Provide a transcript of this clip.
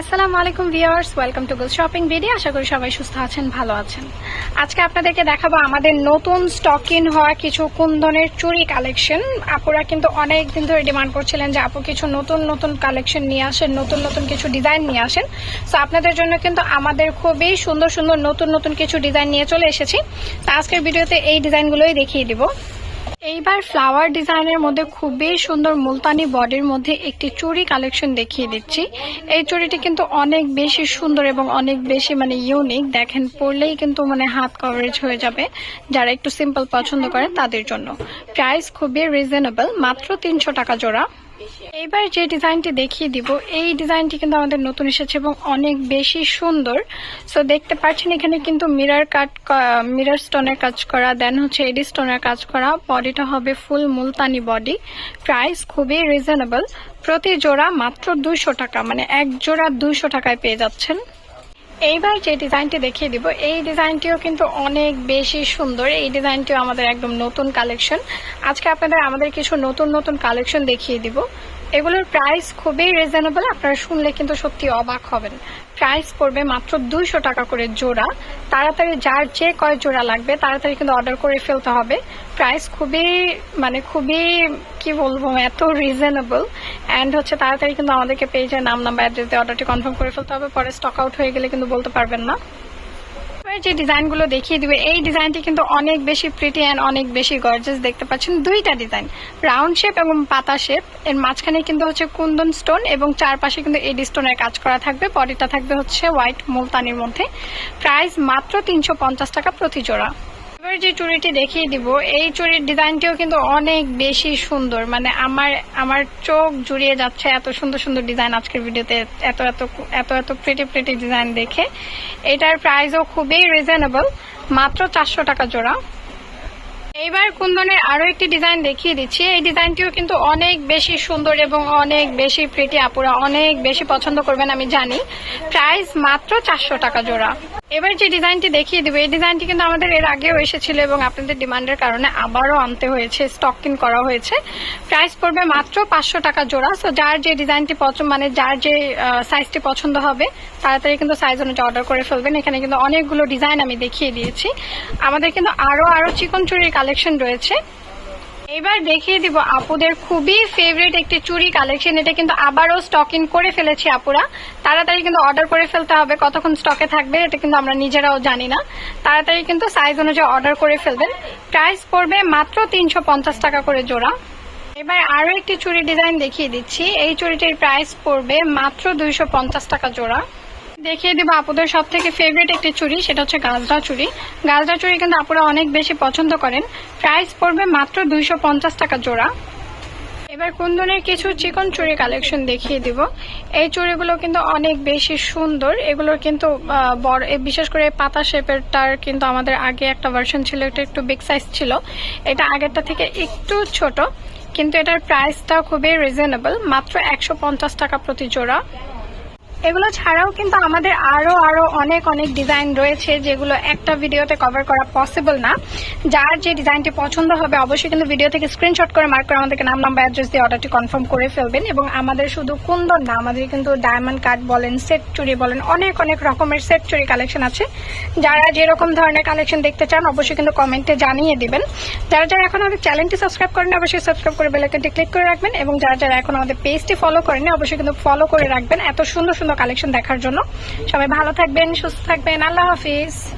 আসসালামু আলাইকুম viewers, welcome to Gul shopping video. আশা করি সবাই সুস্থ আছেন, ভালো আছেন। আজকে আপনাদেরকে দেখাবো আমাদের নতুন স্টক ইন হওয়া কিছু কুন্দনের চুরি কালেকশন আপুরা কিন্তু অনেক দিন ধরে ডিমান্ড করছিলেন যে আপু কিছু নতুন নতুন কালেকশন নিয়ে আসেন, নতুন নতুন কিছু ডিজাইন নিয়ে আসেন। তো আপনাদের জন্য কিন্তু আমাদের খুবই সুন্দর সুন্দর নতুন নতুন কিছু ডিজাইন নিয়ে চলে এসেছি। তো, আজকের ভিডিওতে এই ডিজাইনগুলোই দেখিয়ে দিব। এইবার ফ্লাওয়ার ডিজাইনের মধ্যে খুবই সুন্দর মুলতানি বডির মধ্যে একটি চুড়ি কালেকশন দেখিয়ে দিচ্ছি। এই চুড়িটি কিন্তু অনেক বেশি সুন্দর এবং অনেক বেশি মানে ইউনিক দেখেন, পরলেই কিন্তু মানে হাত কভারেজ হয়ে যাবে যারা একটু সিম্পল পছন্দ করেন তাদের জন্য। প্রাইস খুবই রিজনেবল মাত্র তিনশো টাকা জোড়া। এইবার যে ডিজাইনটি দেখিয়ে দিব, এই ডিজাইনটি কিন্তু আমাদের নতুন এসেছে এবং অনেক বেশি সুন্দর। সো দেখতে পাচ্ছেন এখানে কিন্তু মিরার কাট মিরার স্টোনের কাজ করা দেন হচ্ছে এডি স্টোনের কাজ করা। বডিটা হবে ফুল মুলতানি বডি প্রাইস খুবই রিজনেবল প্রতি জোড়া মাত্র দুইশো টাকা মানে এক জোড়া দুইশো টাকায় পেয়ে যাচ্ছেন। এইবার যে ডিজাইনটি দেখিয়ে দিব, এই ডিজাইনটিও কিন্তু অনেক বেশি সুন্দর। এই ডিজাইনটিও আমাদের একদম নতুন কালেকশন। আজকে আপনাদের, আমাদের কিছু নতুন নতুন কালেকশন দেখিয়ে দিব। এগুলোর প্রাইস খুবই রিজনেবল আপনারা শুনলে কিন্তু সত্যি অবাক হবেন। প্রাইস পড়বে মাত্র দুইশো টাকা করে জোড়া। তাড়াতাড়ি যার যে কয় জোড়া লাগবে, তাড়াতাড়ি কিন্তু অর্ডার করে ফেলতে হবে। প্রাইস খুবই মানে খুবই, কি বলব, এত রিজনেবল অ্যান্ড হচ্ছে তাড়াতাড়ি কিন্তু আমাদেরকে পেজের নাম নাম্বার অ্যাড্রেস অর্ডারটি কনফার্ম করে ফেলতে হবে। পরে স্টক আউট হয়ে গেলে কিন্তু বলতে পারবেন না। এবার যে ডিজাইনগুলো দেখিয়ে দিবে, এই ডিজাইনটি কিন্তু অনেক বেশি প্রিটি অ্যান্ড অনেক বেশি গর্জেস দেখতে পাচ্ছেন। দুইটা ডিজাইন রাউন্ড শেপ এবং পাতা শেপ এর মাঝখানে কিন্তু হচ্ছে কুন্দন স্টোন এবং চারপাশে কিন্তু এডি স্টোনের কাজ করা থাকবে। বডিটা থাকবে হচ্ছে হোয়াইট মুলতানির মধ্যে। প্রাইস মাত্র তিনশো পঞ্চাশ টাকা প্রতি জোড়া এবার যে চুড়িটি দেখিয়ে দিব, এই চুড়ির ডিজাইনটিও কিন্তু অনেক বেশি সুন্দর। মানে আমার আমার চোখ জুড়িয়ে যাচ্ছে এত সুন্দর সুন্দর ডিজাইন আজকের ভিডিওতে, এত এত এত এত প্রিটি প্রিটি ডিজাইন দেখে। এটার প্রাইসও খুবই রিজনেবল মাত্র চারশো টাকা জোড়া। এইবার কুন্দনের আরও একটি ডিজাইন দেখিয়ে দিচ্ছি। এই ডিজাইনটিও কিন্তু অনেক বেশি সুন্দর এবং অনেক বেশি প্রিটি আপুরা অনেক বেশি পছন্দ করবেন, আমি জানি। প্রাইস মাত্র চারশো টাকা জোড়া। এবার যে ডিজাইনটি দেখিয়ে দেবো, এই ডিজাইনটি কিন্তু আমাদের এর আগেও এসেছিল এবং আপনাদের ডিমান্ডের কারণে আবারও আনতে হয়েছে স্টকিং করা হয়েছে। প্রাইস পড়বে মাত্র পাঁচশো টাকা জোড়া। সো যার যে ডিজাইনটি পছন্দ মানে যার যে সাইজটি পছন্দ হবে তাড়াতাড়ি কিন্তু সাইজ অনুযায়ী অর্ডার করে ফেলবেন। এখানে কিন্তু অনেকগুলো ডিজাইন আমি দেখিয়ে দিয়েছি। আমাদের কিন্তু আরও আরও চিকন চুরির কালেকশন রয়েছে। এবার দেখিয়ে দিব আপুদের খুবই ফেভারিট একটি চুড়ি কালেকশন এটা কিন্তু আবারও স্টক ইন করে ফেলেছি আপুরা। তাড়াতাড়ি কিন্তু অর্ডার করে ফেলতে হবে। কতক্ষণ স্টকে থাকবে এটা কিন্তু আমরা নিজেরাও জানি না। তাড়াতাড়ি কিন্তু সাইজ অনুযায়ী অর্ডার করে ফেলবেন। প্রাইস পড়বে মাত্র তিনশো পঞ্চাশ টাকা করে জোড়া। এবার আরও একটি চুড়ি ডিজাইন দেখিয়ে দিচ্ছি। এই চুড়িটির প্রাইস পড়বে মাত্র দুইশো পঞ্চাশ টাকা জোড়া। দেখিয়ে দিব আপুদের সব থেকে ফেভারিট একটি চুড়ি, সেটা হচ্ছে গাজরা চুড়ি। গাজরা চুড়ি কিন্তু আপুরা অনেক বেশি পছন্দ করেন। প্রাইস পড়বে মাত্র দুইশো পঞ্চাশ টাকা জোড়া। এবার কুন্দনের কিছু চিকন চুড়ি কালেকশন দেখিয়ে দিব। এই চুড়িগুলো কিন্তু অনেক বেশি সুন্দর। এগুলোর কিন্তু বড় বিশেষ করে পাতা শেপেরটার কিন্তু আমাদের আগে একটা ভার্সন ছিল, এটা একটু বিগ সাইজ ছিল। এটা আগেরটা থেকে একটু ছোট, কিন্তু এটার প্রাইসটাও খুবই রিজনেবল মাত্র একশো পঞ্চাশ টাকা প্রতি জোড়া। এগুলো ছাড়াও কিন্তু আমাদের আরও আরও অনেক অনেক ডিজাইন রয়েছে যেগুলো একটা ভিডিওতে কভার করা পসিবল না। যার যে ডিজাইনটি পছন্দ হবে, অবশ্যই কিন্তু ভিডিও থেকে স্ক্রিনশট করে মার্ক করে আমাদেরকে নাম নাম্বার অ্যাড্রেস দিয়ে অর্ডারটি কনফার্ম করে ফেলবেন এবং আমাদের শুধু কুন্দন না, আমাদের কিন্তু ডায়মন্ড কাট বলেন সেট চুরি বলেন, অনেক অনেক রকমের সেট চুরি কালেকশন আছে। যারা যেরকম ধরনের কালেকশন দেখতে চান, অবশ্যই কিন্তু কমেন্টে জানিয়ে দিবেন। যারা যারা এখন আমাদের চ্যানেলটি সাবস্ক্রাইব করেন অবশ্যই সাবস্ক্রাইব করে বেলাইকনটি ক্লিক করে রাখবেন এবং যারা যারা এখন আমাদের পেজটি ফলো করেন অবশ্যই কিন্তু ফলো করে রাখবেন। এত সুন্দর সুন্দর কালেকশন দেখার জন্য। সবাই ভালো থাকবেন সুস্থ থাকবেন। আল্লাহ হাফিজ।